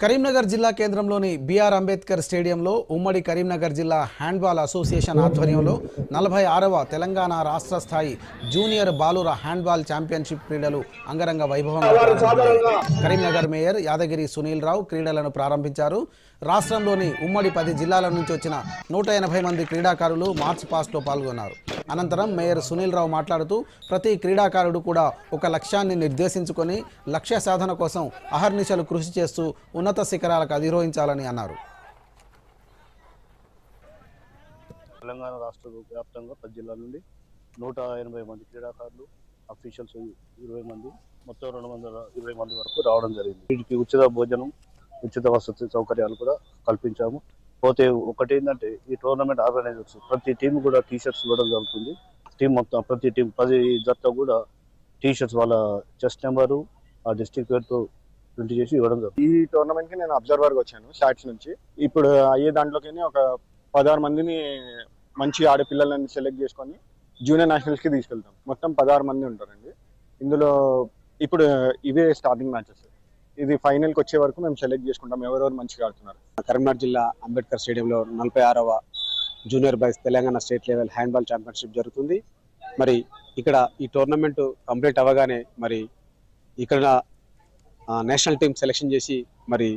కరీంనగర్ జిల్లా కేంద్రంలోని బిఆర్ అంబేద్కర్ స్టేడియంలో ఉమ్మడి కరీంనగర్ జిల్లా హ్యాండ్బాల్ అసోసియేషన్ ఆధ్వర్యంలో నలభై ఆరవ తెలంగాణ రాష్ట్ర స్థాయి జూనియర్ బాలుర హ్యాండ్బాల్ ఛాంపియన్షిప్ క్రీడలు అంగరంగ వైభవంగా కరీంనగర్ మేయర్ యాదగిరి సునీల్ రావు క్రీడలను ప్రారంభించారు. రాష్ట్రంలోని ఉమ్మడి పది జిల్లాల నుంచి వచ్చిన నూట ఎనభై మంది క్రీడాకారులు మార్చ్ పాస్ట్లో పాల్గొన్నారు. అనంతరం మేయర్ సునీల్ రావు మాట్లాడుతూ ప్రతి క్రీడాకారుడు కూడా ఒక లక్ష్యాన్ని నిర్దేశించుకొని లక్ష్య సాధన కోసం అహర్నిశలు కృషి చేస్తూ ఉన్నత శిఖరాలకు అధిరోహించాలని అన్నారు. తెలంగాణ రాష్ట్ర వ్యాప్తంగా పది జిల్లాల నుండి నూట ఎనభై మంది క్రీడాకారులు అఫీషియల్స్ ఇరవై మంది మొత్తం రెండు వందల ఇరవై మంది వరకు రావడం జరిగింది. వీటికి ఉచిత భోజనం ఉచిత వసతి సౌకర్యాలు కూడా కల్పించాము. పోతే ఒకటి ఏంటంటే ఈ టోర్నమెంట్ ఆర్గనైజర్స్ ప్రతి టీం కూడా టీషర్ట్స్ ఇవ్వడం జరుగుతుంది. టీం మొత్తం ప్రతి టీం పది జట్ల కూడా టీ షర్ట్స్ వాళ్ళ చెస్ట్ నెంబరు ఆ డిస్ట్రిక్ట్ పేరుతో ప్రింట్ చేసి ఇవ్వడం జరుగుతుంది. ఈ టోర్నమెంట్కి నేను అబ్జర్వర్గా వచ్చాను స్టాట్స్ నుంచి. ఇప్పుడు అయ్యే దాంట్లోకి ఒక పదహారు మందిని మంచి ఆడపిల్లలని సెలెక్ట్ చేసుకొని జూనియర్ నేషనల్స్కి తీసుకెళ్తాం. మొత్తం పదహారు మంది ఉంటారండి. ఇందులో ఇప్పుడు ఇవే స్టార్టింగ్ మ్యాచెస్ ఇది ఫైనల్కి వచ్చే వరకు మేము సెలెక్ట్ చేసుకుంటాం. ఎవరెవరు మంచిగా ఆడుతున్నారు? కరీంనగర్ జిల్లా అంబేద్కర్ స్టేడియంలో నలభై ఆరవ junior boys Telangana state level handball championship జరుగుతుంది. మరి ఇక్కడ ఈ టోర్నమెంట్ కంప్లీట్ అవ్వగానే మరి ఇక్కడ నేషనల్ టీం సెలెక్షన్ చేసి మరి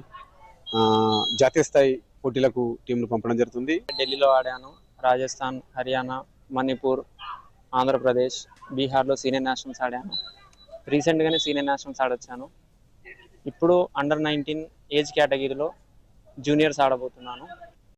జాతీయ స్థాయి పోటీలకు టీంను పంపడం జరుగుతుంది. ఢిల్లీలో ఆడాను. రాజస్థాన్ హర్యానా మణిపూర్ ఆంధ్రప్రదేశ్ బీహార్లో సీనియర్ నేషనల్స్ ఆడాను. రీసెంట్గానే సీనియర్ నేషనల్స్ ఆడొచ్చాను. ఇప్పుడు అండర్ నైన్టీన్ ఏజ్ కేటగిరీలో జూనియర్స్ ఆడబోతున్నాను.